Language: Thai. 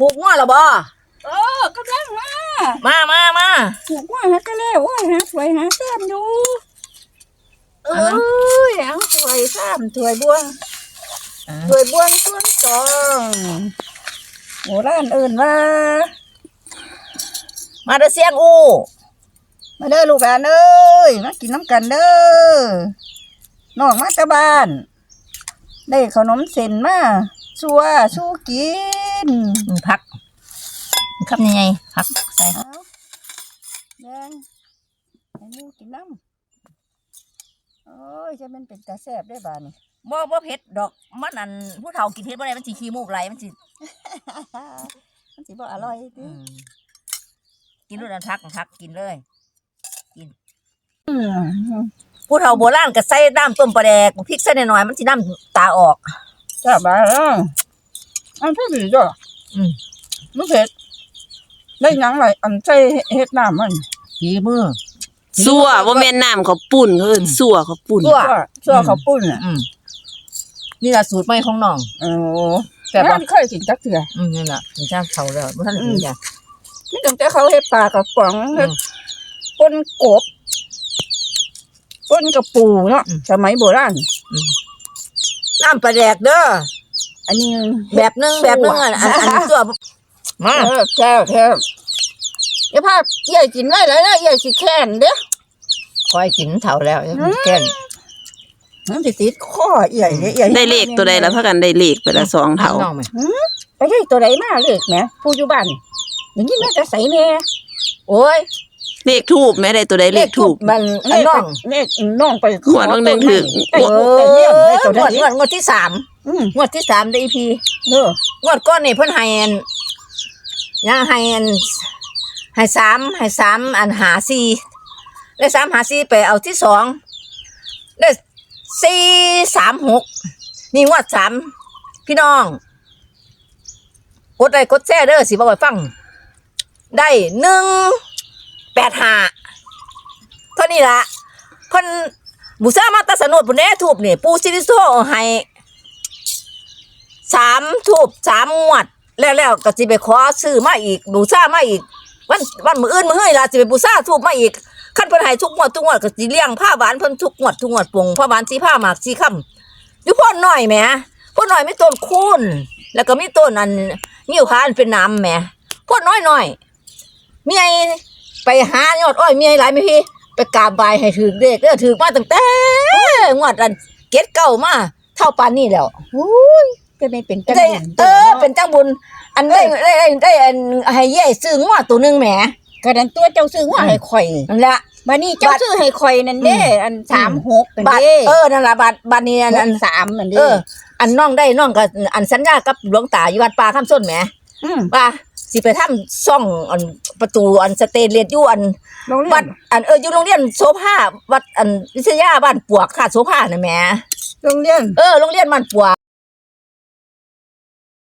ผูกง้อหรอบ่เออกำลังมามามามาถูกว่าหาก็แล้วว่าหาถวยหาแซมอยู่เอ้ยเอาถวยแซมถวยบ่วงถวยบ่วงส่วนสองโหร้านเอื่นว่ามาเด้อเสียงอู้มาเด้อลูกหลานเอ้ยมากินน้ำกันเด้อน้องมาแตะบ้าน ได้ขนมเส้นมาชัวสู้กินอื มพักครับยังไงพักใส่เอาแดงให้หมูกินน้ำโอ้ยจะเป็นเป็นตาแซ่บได้บ้านี่บ่บ่เผ็ดดอกมันอันผู้เฒ่ากินเผ็ดบ่ได้มันสิขี้มูกไหลมันสิมันสิบ่อร่อยติอืมกินด้วยอันพักพักกินเลยอืมผู้เฒ่าโบราณก็ใส่น้ำต้มปลาแดกพริกใส่หน่อยๆมันสิน้ำตาออกจ้าบ้าแล้ว อันเพิ่ดีจ้ะอืมมันเผ็ดได้หยังไรอันใส่เฮ็ดน้ำมันฝีมือ สัวบ่แม่นน้ำเขาวปุ่นเขาเอิ้นสัวเขาวปุ่น ซั่ว ชั่วข้าวปุ้นอะอืมนี่ล่ะสูตรใหม่ของน้อง โอ้แต่แต่บ่บ่เคยกินจักเทื่ออืมนี่ล่ะถึงจะเฒ่าแล้วบ่ทันกินจ้ะมีตั้งแต่เขาเฮ็ดปลากระป๋องเฮ็ดอืมปนกบปนกระปูเนาะอืมสมัยโบราณ น้ำปลาแดกเด้อ อันนี้แบบนึงแบบนึงอันอันอันนี้ตัวมาเออแก้วแก้วอย่าพาใหญ่กินไว้แล้วนะใหญ่สิแค้นเด้อคอยกินเฒ่าแล้วแก่นมันสิติดข้อใหญ่ใหญ่ได้เลขตัวใดแล้วพากันได้เลขไปละสองเท่าน้องไหมไปได้ตัวใดมาเลขแหมผู้อยู่บ้านอย่างนี้แม่จะใส่แม่โอ้ย เลขทูบแม่ได้ตัวใดเลขทูบ มันอันน้องเลขน้องไปหัวน้องหนึ่งถึงไอ้เอลูกแต่เลี้ยงได้อตัวงใดวดงวดงวดที่สามอืมงวดที่สามได้อีพีเอองวดก้อนนี่เพิ่นให้อันยังให้อันให้สามให้สามอันหาสี่ได้สามหาสี่ไปเอาที่สองได้สี่สามหกนี่งวดสามพี่น้อง กดไลค์กดแชร์เด้อสิบอกไว้ฟัง ได้หนึ่งแปดห้าเท่านี้ละเพิ่นบุษรามาตรสนุดพุ่นเด้ทูบนี่ปูซิริโซเอาให้สามทูบสามงวด แล้วแล้วก็สิไปขอซื้อมาอีกบูชามาอีก วันวันมื้ออื่นมื้อเฮ้ยล่ะสิไปบูชาทูบมาอีกคันเพิ่นให้ทุกงวดทุกงวดก็สิเลี้ยงผ้าหวานเพิ่นทุกงวดทุกงวดปงผ้าหวานสีผ้าหมากสีค่ำอยู่พ่นน้อยแหมพ่นน้อยมีต้นคูนแล้วก็มีต้นอันนิ้วพานเป็นน้ำแหมพ่นน้อยน้อยๆมีไอ้ ไปหายอดอ้อยมีไอ้หลายไหมพี่ ไปกราบไหว้ให้ถือเด็กเด้อถือมาตั้งแต่งวดอันเก็ดเก่ามาเท่าปานนี้แล้วจะไม่เป็นจังได้หวะเออ เป็นจังบุญ อันได้ได้ได้ได้อันให้เย่ซื้องวดตัวหนึงแหม กระดันตัวเจ้าซื้อว่าให้ข่อยนั่นละ บัดนี้เจ้าบัด ซื้อให้ข่อยนั่นเด้อืมอันสามหกนั่นบาทเด้เออนั่นละบาทบาทนี้อันอันสามนั่นเด้เออ อันน้องได้น้องก็อันสัญญากับหลวงตาอยู่วัดป่าข้ามส้นแหม ม ว่า สิไปทำซ่องอันประตูอันสเตนเลสอยู่อันโรงเรียวัดนอันเอออยู่โรงเรียนโซภาวัดอันวิทยาบ้านปวกค่ะโซภาน่ะแหมโรงเรียน เออโรงเรียนบ้านปวก